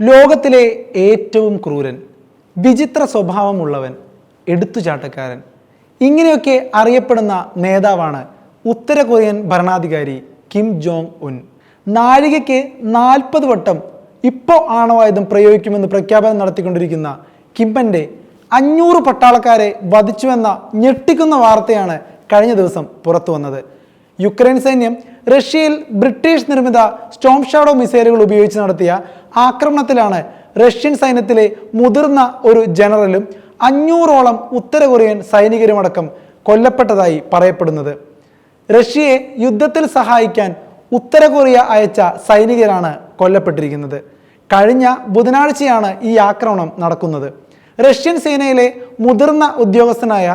ലോകത്തിലെ ഏറ്റവും ക്രൂരൻ വിചിത്ര സ്വഭാവമുള്ളവൻ എടുത്തുചാട്ടക്കാരൻ ഇങ്ങനെയൊക്കെ അറിയപ്പെടുന്ന നേതാവാണ് ഉത്തര കൊറിയൻ ഭരണാധികാരി കിം ജോങ് ഉൻ. നാഴികയ്ക്ക് നാൽപ്പത് വട്ടം ഇപ്പോൾ ആണവായുധം പ്രയോഗിക്കുമെന്ന് പ്രഖ്യാപനം നടത്തിക്കൊണ്ടിരിക്കുന്ന കിംബന്റെ അഞ്ഞൂറ് പട്ടാളക്കാരെ വധിച്ചുവെന്ന ഞെട്ടിക്കുന്ന വാർത്തയാണ് കഴിഞ്ഞ ദിവസം പുറത്തു വന്നത്. യുക്രൈൻ സൈന്യം റഷ്യയിൽ ബ്രിട്ടീഷ് നിർമ്മിത സ്റ്റോം ഷാഡോ മിസൈലുകൾ ഉപയോഗിച്ച് നടത്തിയ ആക്രമണത്തിലാണ് റഷ്യൻ സൈന്യത്തിലെ മുതിർന്ന ഒരു ജനറലും അഞ്ഞൂറോളം ഉത്തര കൊറിയൻ സൈനികരുമടക്കം കൊല്ലപ്പെട്ടതായി പറയപ്പെടുന്നത്. റഷ്യയെ യുദ്ധത്തിൽ സഹായിക്കാൻ ഉത്തര കൊറിയ അയച്ച സൈനികരാണ് കൊല്ലപ്പെട്ടിരിക്കുന്നത്. കഴിഞ്ഞ ബുധനാഴ്ചയാണ് ഈ ആക്രമണം നടക്കുന്നത്. റഷ്യൻ സേനയിലെ മുതിർന്ന ഉദ്യോഗസ്ഥനായ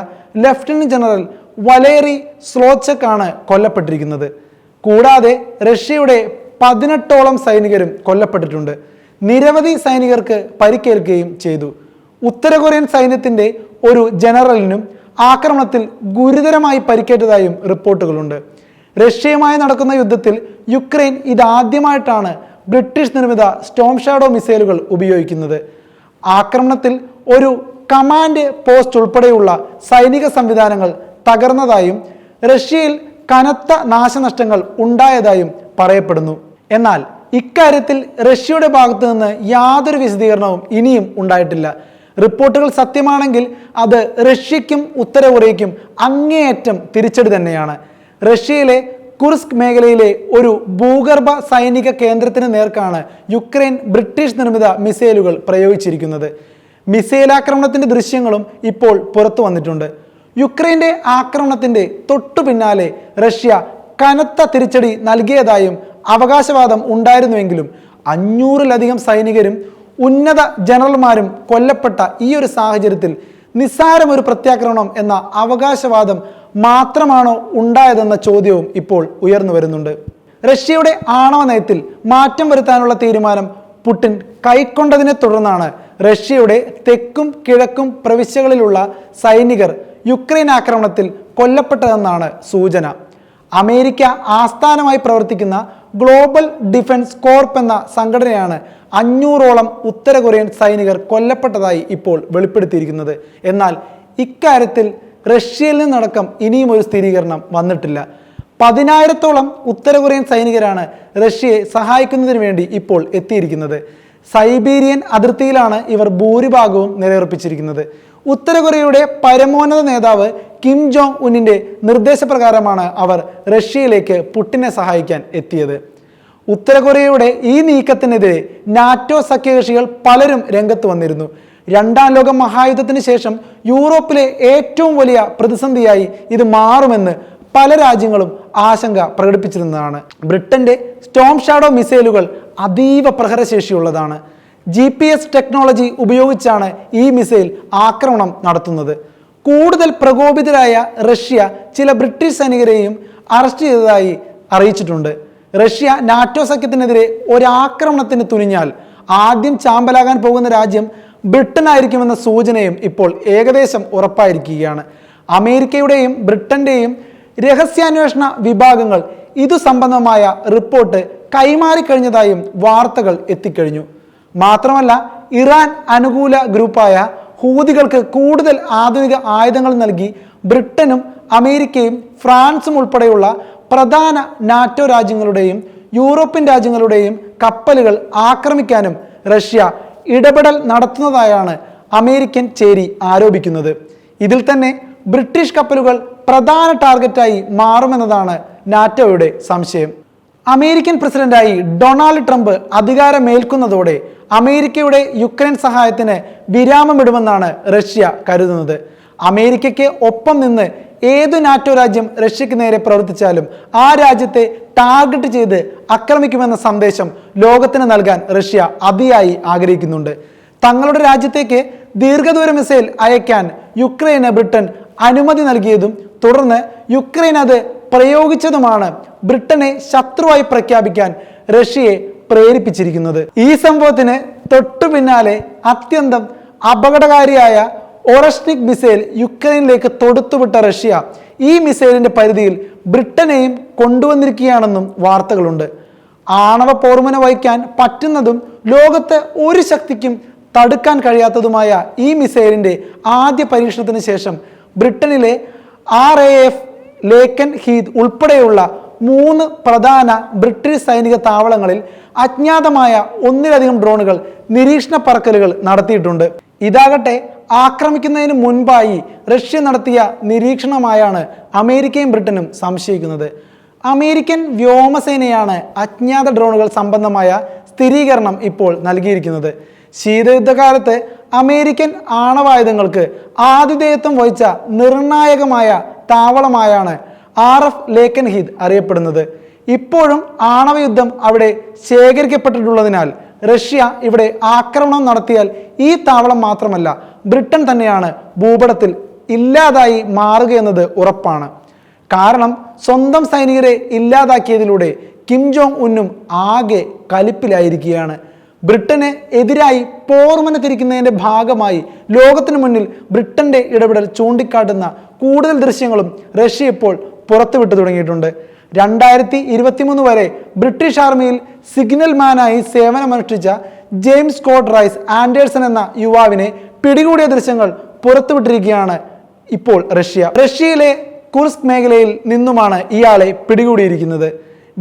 ലഫ്റ്റനന്റ് ജനറൽ വലേറി സ്ലോച്ചക്കാണ് കൊല്ലപ്പെട്ടിരിക്കുന്നത്. കൂടാതെ റഷ്യയുടെ പതിനെട്ടോളം സൈനികരും കൊല്ലപ്പെട്ടിട്ടുണ്ട്. നിരവധി സൈനികർക്ക് പരിക്കേൽക്കുകയും ചെയ്തു. ഉത്തര കൊറിയൻ സൈന്യത്തിന്റെ ഒരു ജനറലിനും ആക്രമണത്തിൽ ഗുരുതരമായി പരിക്കേറ്റതായും റിപ്പോർട്ടുകളുണ്ട്. റഷ്യയുമായി നടക്കുന്ന യുദ്ധത്തിൽ യുക്രൈൻ ഇതാദ്യമായിട്ടാണ് ബ്രിട്ടീഷ് നിർമ്മിത സ്റ്റോം ഷാഡോ മിസൈലുകൾ ഉപയോഗിക്കുന്നത്. ആക്രമണത്തിൽ ഒരു കമാൻഡ് പോസ്റ്റ് ഉൾപ്പെടെയുള്ള സൈനിക സംവിധാനങ്ങൾ തകർന്നതായും റഷ്യയിൽ കനത്ത നാശനഷ്ടങ്ങൾ ഉണ്ടായതായും പറയപ്പെടുന്നു. എന്നാൽ ഇക്കാര്യത്തിൽ റഷ്യയുടെ ഭാഗത്തു നിന്ന് യാതൊരു വിശദീകരണവും ഇനിയും ഉണ്ടായിട്ടില്ല. റിപ്പോർട്ടുകൾ സത്യമാണെങ്കിൽ അത് റഷ്യയ്ക്കും ഉത്തര കൊറിയയ്ക്കും അങ്ങേയറ്റം തിരിച്ചടി തന്നെയാണ്. റഷ്യയിലെ കുർസ്ക് മേഖലയിലെ ഒരു ഭൂഗർഭ സൈനിക കേന്ദ്രത്തിന് നേർക്കാണ് യുക്രൈൻ ബ്രിട്ടീഷ് നിർമ്മിത മിസൈലുകൾ പ്രയോഗിച്ചിരിക്കുന്നത്. മിസൈൽ ആക്രമണത്തിന്റെ ദൃശ്യങ്ങളും ഇപ്പോൾ പുറത്തു വന്നിട്ടുണ്ട്. യുക്രൈന്റെ ആക്രമണത്തിന്റെ തൊട്ടു പിന്നാലെ റഷ്യ കനത്ത തിരിച്ചടി നൽകിയതായും അവകാശവാദം ഉണ്ടായിരുന്നുവെങ്കിലും അഞ്ഞൂറിലധികം സൈനികരും ഉന്നത ജനറൽമാരും കൊല്ലപ്പെട്ട ഈ ഒരു സാഹചര്യത്തിൽ നിസ്സാരം ഒരു പ്രത്യാക്രമണം എന്ന അവകാശവാദം മാത്രമാണോ ഉണ്ടായതെന്ന ചോദ്യവും ഇപ്പോൾ ഉയർന്നു വരുന്നുണ്ട്. റഷ്യയുടെ ആണവ നയത്തിൽ മാറ്റം വരുത്താനുള്ള തീരുമാനം പുടിൻ കൈക്കൊണ്ടതിനെ തുടർന്നാണ് റഷ്യയുടെ തെക്കും കിഴക്കും പ്രവിശ്യകളിലുള്ള സൈനികർ യുക്രൈൻ ആക്രമണത്തിൽ കൊല്ലപ്പെട്ടതെന്നാണ് സൂചന. അമേരിക്ക ആസ്ഥാനമായി പ്രവർത്തിക്കുന്ന ഗ്ലോബൽ ഡിഫൻസ് കോർപ്പ് എന്ന സംഘടനയാണ് അഞ്ഞൂറോളം ഉത്തര കൊറിയൻ സൈനികർ കൊല്ലപ്പെട്ടതായി ഇപ്പോൾ വെളിപ്പെടുത്തിയിരിക്കുന്നത്. എന്നാൽ ഇക്കാര്യത്തിൽ റഷ്യയിൽ നിന്നടക്കം ഇനിയും ഒരു സ്ഥിരീകരണം വന്നിട്ടില്ല. പതിനായിരത്തോളം ഉത്തര കൊറിയൻ സൈനികരാണ് റഷ്യയെ സഹായിക്കുന്നതിന് വേണ്ടി ഇപ്പോൾ എത്തിയിരിക്കുന്നത്. സൈബീരിയൻ അതിർത്തിയിലാണ് ഇവർ ഭൂരിഭാഗവും നിലയുറപ്പിച്ചിരിക്കുന്നത്. ഉത്തര കൊറിയയുടെ പരമോന്നത നേതാവ് കിം ജോങ് ഉന്നിന്റെ നിർദ്ദേശപ്രകാരമാണ് അവർ റഷ്യയിലേക്ക് പുട്ടിനെ സഹായിക്കാൻ എത്തിയത്. ഉത്തര കൊറിയയുടെ ഈ നീക്കത്തിനെതിരെ നാറ്റോ സഖ്യകക്ഷികൾ പലരും രംഗത്ത് വന്നിരുന്നു. രണ്ടാം ലോക മഹായുദ്ധത്തിന് ശേഷം യൂറോപ്പിലെ ഏറ്റവും വലിയ പ്രതിസന്ധിയായി ഇത് മാറുമെന്ന് പല രാജ്യങ്ങളും ആശങ്ക പ്രകടിപ്പിച്ചിരുന്നതാണ്. ബ്രിട്ടന്റെ സ്റ്റോം ഷാഡോ മിസൈലുകൾ അതീവ പ്രഹരശേഷിയുള്ളതാണ്. ജി പി എസ് ടെക്നോളജി ഉപയോഗിച്ചാണ് ഈ മിസൈൽ ആക്രമണം നടത്തുന്നത്. കൂടുതൽ പ്രകോപിതരായ റഷ്യ ചില ബ്രിട്ടീഷ് സൈനികരെയും അറസ്റ്റ് ചെയ്തതായി അറിയിച്ചിട്ടുണ്ട്. റഷ്യ നാറ്റോ സഖ്യത്തിനെതിരെ ഒരാക്രമണത്തിന് തുനിഞ്ഞാൽ ആദ്യം ചാമ്പലാകാൻ പോകുന്ന രാജ്യം ബ്രിട്ടൻ ആയിരിക്കുമെന്ന സൂചനയും ഇപ്പോൾ ഏകദേശം ഉറപ്പായിരിക്കുകയാണ്. അമേരിക്കയുടെയും ബ്രിട്ടന്റെയും രഹസ്യാന്വേഷണ വിഭാഗങ്ങൾ ഇതു സംബന്ധമായ റിപ്പോർട്ട് കൈമാറിക്കഴിഞ്ഞതായും വാർത്തകൾ എത്തിക്കഴിഞ്ഞു. മാത്രമല്ല ഇറാൻ അനുകൂല ഗ്രൂപ്പായ ഹൂതികൾക്ക് കൂടുതൽ ആധുനിക ആയുധങ്ങൾ നൽകി ബ്രിട്ടനും അമേരിക്കയും ഫ്രാൻസും ഉൾപ്പെടെയുള്ള പ്രധാന നാറ്റോ രാജ്യങ്ങളുടെയും യൂറോപ്യൻ രാജ്യങ്ങളുടെയും കപ്പലുകൾ ആക്രമിക്കാനും റഷ്യ ഇടപെടൽ നടത്തുന്നതായാണ് അമേരിക്കൻ ചേരി ആരോപിക്കുന്നത്. ഇതിൽ തന്നെ ബ്രിട്ടീഷ് കപ്പലുകൾ പ്രധാന ടാർഗറ്റായി മാറുമെന്നതാണ് നാറ്റോയുടെ സംശയം. അമേരിക്കൻ പ്രസിഡന്റായി ഡൊണാൾഡ് ട്രംപ് അധികാരമേൽക്കുന്നതോടെ അമേരിക്കയുടെ യുക്രൈൻ സഹായത്തിന് വിരാമമിടുമെന്നാണ് റഷ്യ കരുതുന്നത്. അമേരിക്കയ്ക്ക് ഒപ്പം നിന്ന് ഏതു നാറ്റോ രാജ്യം റഷ്യക്ക് നേരെ പ്രവർത്തിച്ചാലും ആ രാജ്യത്തെ ടാർഗറ്റ് ചെയ്ത് ആക്രമിക്കുമെന്ന സന്ദേശം ലോകത്തിന് നൽകാൻ റഷ്യ അതിയായി ആഗ്രഹിക്കുന്നുണ്ട്. തങ്ങളുടെ രാജ്യത്തേക്ക് ദീർഘദൂര മിസൈൽ അയക്കാൻ യുക്രൈന് ബ്രിട്ടൻ അനുമതി നൽകിയതും തുടർന്ന് യുക്രൈൻ അത് പ്രയോഗിച്ചതുമാണ് ബ്രിട്ടനെ ശത്രുവായി പ്രഖ്യാപിക്കാൻ റഷ്യയെ പ്രേരിപ്പിച്ചിരിക്കുന്നത്. ഈ സംഭവത്തിന് തൊട്ടു പിന്നാലെ അത്യന്തം അപകടകാരിയായ ഒറസ്റ്റിക് മിസൈൽ യുക്രൈനിലേക്ക് തൊടുത്തുവിട്ട റഷ്യ ഈ മിസൈലിന്റെ പരിധിയിൽ ബ്രിട്ടനെയും കൊണ്ടുവന്നിരിക്കുകയാണെന്നും വാർത്തകളുണ്ട്. ആണവ പോർമുന വഹിക്കാൻ പറ്റുന്നതും ലോകത്ത് ഒരു ശക്തിക്കും തടുക്കാൻ കഴിയാത്തതുമായ ഈ മിസൈലിന്റെ ആദ്യ പരീക്ഷണത്തിന് ശേഷം ബ്രിട്ടനിലെ R A F Lakenheath ഉൾപ്പെടെയുള്ള മൂന്ന് പ്രധാന ബ്രിട്ടീഷ് സൈനിക താവളങ്ങളിൽ അജ്ഞാതമായ ഒന്നിലധികം ഡ്രോണുകൾ നിരീക്ഷണ പറക്കലുകൾ നടത്തിയിട്ടുണ്ട്. ഇതാകട്ടെ ആക്രമിക്കുന്നതിന് മുൻപായി റഷ്യ നടത്തിയ നിരീക്ഷണമായാണ് അമേരിക്കയും ബ്രിട്ടനും സംശയിക്കുന്നത്. അമേരിക്കൻ വ്യോമസേനയാണ് അജ്ഞാത ഡ്രോണുകൾ സംബന്ധമായ സ്ഥിരീകരണം ഇപ്പോൾ നൽകിയിരിക്കുന്നത്. ശീതയുദ്ധകാലത്ത് അമേരിക്കൻ ആണവായുധങ്ങൾക്ക് ആതിഥേയത്വം വഹിച്ച നിർണായകമായ താവളമായാണ് ആർ എഫ് ലേക്കൻഹീദ് അറിയപ്പെടുന്നത്. ഇപ്പോഴും ആണവയുദ്ധം അവിടെ ശേഖരിക്കപ്പെട്ടിട്ടുള്ളതിനാൽ റഷ്യ ഇവിടെ ആക്രമണം നടത്തിയാൽ ഈ താവളം മാത്രമല്ല ബ്രിട്ടൻ തന്നെയാണ് ഭൂപടത്തിൽ ഇല്ലാതായി മാറുകയെന്നത് ഉറപ്പാണ്. കാരണം സ്വന്തം സൈനികരെ ഇല്ലാതാക്കിയതിലൂടെ കിം ജോങ് ഉന്നും ആകെ കലിപ്പിലായിരിക്കുകയാണ്. ബ്രിട്ടന് എതിരായി പോർമന തിരിക്കുന്നതിന്റെ ഭാഗമായി ലോകത്തിനു മുന്നിൽ ബ്രിട്ടന്റെ ഇടപെടൽ ചൂണ്ടിക്കാട്ടുന്ന കൂടുതൽ ദൃശ്യങ്ങളും റഷ്യ ഇപ്പോൾ പുറത്തുവിട്ടു തുടങ്ങിയിട്ടുണ്ട്. രണ്ടായിരത്തി ഇരുപത്തിമൂന്ന് വരെ ബ്രിട്ടീഷ് ആർമിയിൽ സിഗ്നൽ മാനായി സേവനമനുഷ്ഠിച്ച ജെയിംസ് സ്കോട്ട് റൈസ് ആൻഡേഴ്സൺ എന്ന യുവാവിനെ പിടികൂടിയ ദൃശ്യങ്ങൾ പുറത്തുവിട്ടിരിക്കുകയാണ് ഇപ്പോൾ റഷ്യ. റഷ്യയിലെ കുർസ്ക് മേഖലയിൽ നിന്നുമാണ് ഇയാളെ പിടികൂടിയിരിക്കുന്നത്.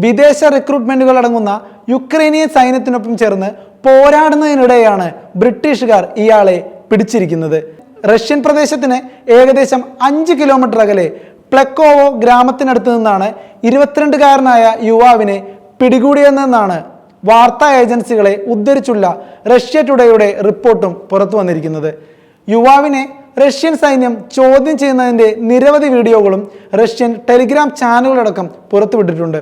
വിദേശ റിക്രൂട്ട്മെന്റുകൾ അടങ്ങുന്ന യുക്രൈനിയൻ സൈന്യത്തിനൊപ്പം ചേർന്ന് പോരാടുന്നതിനിടെയാണ് ബ്രിട്ടീഷുകാർ ഇയാളെ പിടിച്ചിരിക്കുന്നത്. റഷ്യൻ പ്രദേശത്തിന് ഏകദേശം അഞ്ച് കിലോമീറ്റർ അകലെ പ്ലക്കോവോ ഗ്രാമത്തിനടുത്ത് നിന്നാണ് ഇരുപത്തിരണ്ടുകാരനായ യുവാവിനെ പിടികൂടിയതെന്നാണ് വാർത്താ ഏജൻസികളെ ഉദ്ധരിച്ചുള്ള റഷ്യ ടുഡേയുടെ റിപ്പോർട്ടും പുറത്തു വന്നിരിക്കുന്നത്. യുവാവിനെ റഷ്യൻ സൈന്യം ചോദ്യം ചെയ്യുന്നതിന്റെ നിരവധി വീഡിയോകളും റഷ്യൻ ടെലിഗ്രാം ചാനലുകളടക്കം പുറത്തുവിട്ടിട്ടുണ്ട്.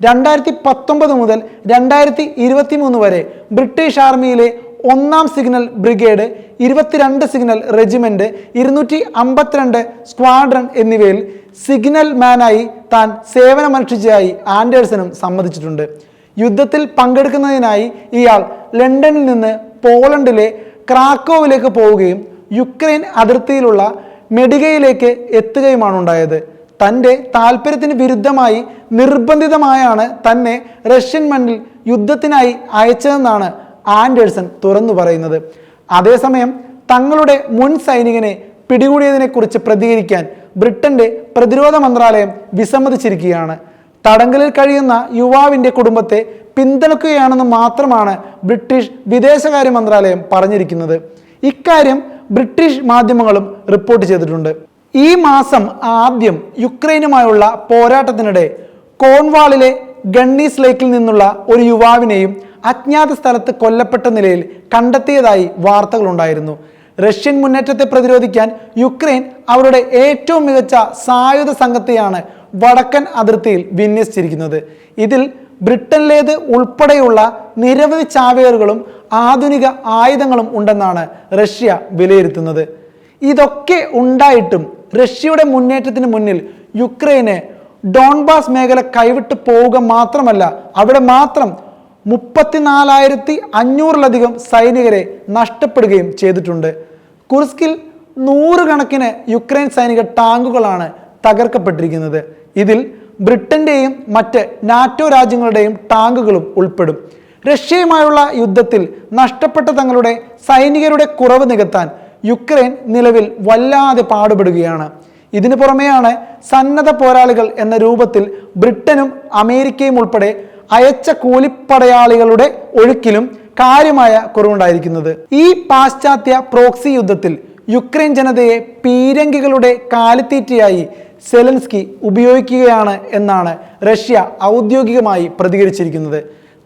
രണ്ടായിരത്തി പത്തൊമ്പത് മുതൽ രണ്ടായിരത്തി ഇരുപത്തി മൂന്ന് വരെ ബ്രിട്ടീഷ് ആർമിയിലെ ഒന്നാം സിഗ്നൽ ബ്രിഗേഡ് ഇരുപത്തിരണ്ട് സിഗ്നൽ റെജിമെന്റ് ഇരുന്നൂറ്റി അമ്പത്തിരണ്ട് സ്ക്വാഡ്രൺ എന്നിവയിൽ സിഗ്നൽ മാനായി താൻ സേവനമനുഷ്ഠിച്ചതായി ആൻഡേഴ്സനും സമ്മതിച്ചിട്ടുണ്ട്. യുദ്ധത്തിൽ പങ്കെടുക്കുന്നതിനായി ഇയാൾ ലണ്ടനിൽ നിന്ന് പോളണ്ടിലെ ക്രാക്കോവിലേക്ക് പോവുകയും യുക്രൈൻ അതിർത്തിയിലുള്ള മെഡികയിലേക്ക് എത്തുകയുമാണ് ഉണ്ടായത്. തന്റെ താല്പര്യത്തിന് വിരുദ്ധമായി നിർബന്ധിതമായാണ് തന്നെ റഷ്യൻ മണ്ണിൽ യുദ്ധത്തിനായി അയച്ചതെന്നാണ് ആൻഡേഴ്സൺ തുറന്നു പറയുന്നത്. അതേസമയം തങ്ങളുടെ മുൻ സൈനികനെ പിടികൂടിയതിനെക്കുറിച്ച് പ്രതികരിക്കാൻ ബ്രിട്ടന്റെ പ്രതിരോധ മന്ത്രാലയം വിസമ്മതിച്ചിരിക്കുകയാണ്. തടങ്കലിൽ കഴിയുന്ന യുവാവിന്റെ കുടുംബത്തെ പിന്തുണക്കുകയാണെന്ന് മാത്രമാണ് ബ്രിട്ടീഷ് വിദേശകാര്യ മന്ത്രാലയം പറഞ്ഞിരിക്കുന്നത്. ഇക്കാര്യം ബ്രിട്ടീഷ് മാധ്യമങ്ങളും റിപ്പോർട്ട് ചെയ്തിട്ടുണ്ട്. ഈ മാസം ആദ്യം യുക്രൈനുമായുള്ള പോരാട്ടത്തിനിടെ കോൺവാളിലെ ഗണ്ണീസ് ലേക്കിൽ നിന്നുള്ള ഒരു യുവാവിനെയും അജ്ഞാത സ്ഥലത്ത് കൊല്ലപ്പെട്ട നിലയിൽ കണ്ടെത്തിയതായി വാർത്തകളുണ്ടായിരുന്നു. റഷ്യൻ മുന്നേറ്റത്തെ പ്രതിരോധിക്കാൻ യുക്രൈൻ അവരുടെ ഏറ്റവും മികച്ച സായുധ സംഘത്തെയാണ് വടക്കൻ അതിർത്തിയിൽ വിന്യസിച്ചിരിക്കുന്നത്. ഇതിൽ ബ്രിട്ടനിലേത് ഉൾപ്പെടെയുള്ള നിരവധി ചാവേറുകളും ആധുനിക ആയുധങ്ങളും ഉണ്ടെന്നാണ് റഷ്യ വിലയിരുത്തുന്നത്. ഇതൊക്കെ ഉണ്ടായിട്ടും റഷ്യയുടെ മുന്നേറ്റത്തിന് മുന്നിൽ യുക്രൈന് ഡോൺബാസ് മേഖല കൈവിട്ട് പോവുക മാത്രമല്ല അവിടെ മാത്രം മുപ്പത്തിനാലായിരത്തി അഞ്ഞൂറിലധികം സൈനികരെ നഷ്ടപ്പെടുകയും ചെയ്തിട്ടുണ്ട്. കുർസ്കിൽ നൂറുകണക്കിന് യുക്രൈൻ സൈനിക ടാങ്കുകളാണ് തകർക്കപ്പെട്ടിരിക്കുന്നത്. ഇതിൽ ബ്രിട്ടന്റെയും മറ്റ് നാറ്റോ രാജ്യങ്ങളുടെയും ടാങ്കുകളും ഉൾപ്പെടും. റഷ്യയുമായുള്ള യുദ്ധത്തിൽ നഷ്ടപ്പെട്ട തങ്ങളുടെ സൈനികരുടെ കുറവ് നികത്താൻ യുക്രൈൻ നിലവിൽ വല്ലാതെ പാടുപെടുകയാണ്. ഇതിനു പുറമെയാണ് സന്നദ്ധ പോരാളികൾ എന്ന രൂപത്തിൽ ബ്രിട്ടനും അമേരിക്കയും ഉൾപ്പെടെ അയച്ച കൂലിപ്പടയാളികളുടെ ഒഴുക്കിലും കാര്യമായ കുറവുണ്ടായിരിക്കുന്നത്. ഈ പാശ്ചാത്യ പ്രോക്സി യുദ്ധത്തിൽ യുക്രൈൻ ജനതയെ പീരങ്കികളുടെ കാലിത്തീറ്റയായി സെലൻസ്കി ഉപയോഗിക്കുകയാണ് എന്നാണ് റഷ്യ ഔദ്യോഗികമായി പ്രതികരിച്ചിരിക്കുന്നത്.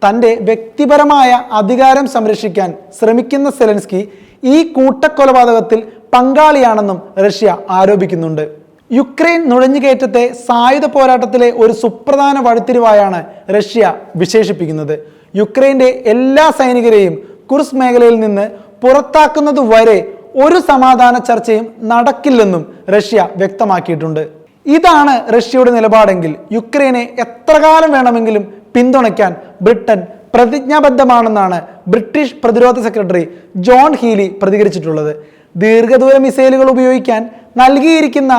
തന്റെ വ്യക്തിപരമായ അധികാരം സംരക്ഷിക്കാൻ ശ്രമിക്കുന്ന സെലൻസ്കി ഈ കൂട്ടക്കൊലപാതകത്തിൽ പങ്കാളിയാണെന്നും റഷ്യ ആരോപിക്കുന്നുണ്ട്. യുക്രൈൻ നുഴഞ്ഞുകയറ്റത്തെ സായുധ പോരാട്ടത്തിലെ ഒരു സുപ്രധാന വഴിത്തിരിവായാണ് റഷ്യ വിശേഷിപ്പിക്കുന്നത്. യുക്രൈന്റെ എല്ലാ സൈനികരെയും കുർസ് മേഖലയിൽ നിന്ന് പുറത്താക്കുന്നത് വരെ ഒരു സമാധാന ചർച്ചയും നടക്കില്ലെന്നും റഷ്യ വ്യക്തമാക്കിയിട്ടുണ്ട്. ഇതാണ് റഷ്യയുടെ നിലപാടെങ്കിൽ യുക്രൈനെ എത്ര കാലം വേണമെങ്കിലും പിന്തുണയ്ക്കാൻ ബ്രിട്ടൻ പ്രതിജ്ഞാബദ്ധമാണെന്നാണ് ബ്രിട്ടീഷ് പ്രതിരോധ സെക്രട്ടറി ജോൺ ഹീലി പ്രതികരിച്ചിട്ടുള്ളത്. ദീർഘദൂര മിസൈലുകൾ ഉപയോഗിക്കാൻ നൽകിയിരിക്കുന്ന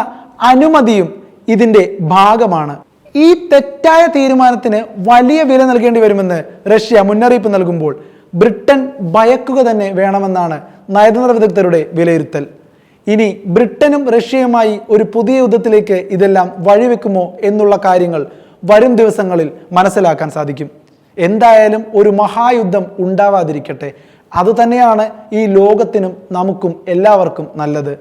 അനുമതിയും ഇതിന്റെ ഭാഗമാണ്. ഈ തെറ്റായ തീരുമാനത്തിന് വലിയ വില നൽകേണ്ടി വരുമെന്ന് റഷ്യ മുന്നറിയിപ്പ് നൽകുമ്പോൾ ബ്രിട്ടൻ ഭയക്കുക തന്നെ വേണമെന്നാണ് നയതന്ത്ര വിദഗ്ധരുടെ വിലയിരുത്തൽ. ഇനി ബ്രിട്ടനും റഷ്യയുമായി ഒരു പുതിയ യുദ്ധത്തിലേക്ക് ഇതെല്ലാം വഴിവെക്കുമോ എന്നുള്ള കാര്യങ്ങൾ വരും ദിവസങ്ങളിൽ മനസ്സിലാക്കാൻ സാധിക്കും. എന്തായാലും ഒരു മഹായുദ്ധം ഉണ്ടാവാതിരിക്കട്ടെ. അതുതന്നെയാണ് ഈ ലോകത്തിനും നമുക്കും എല്ലാവർക്കും നല്ലത്.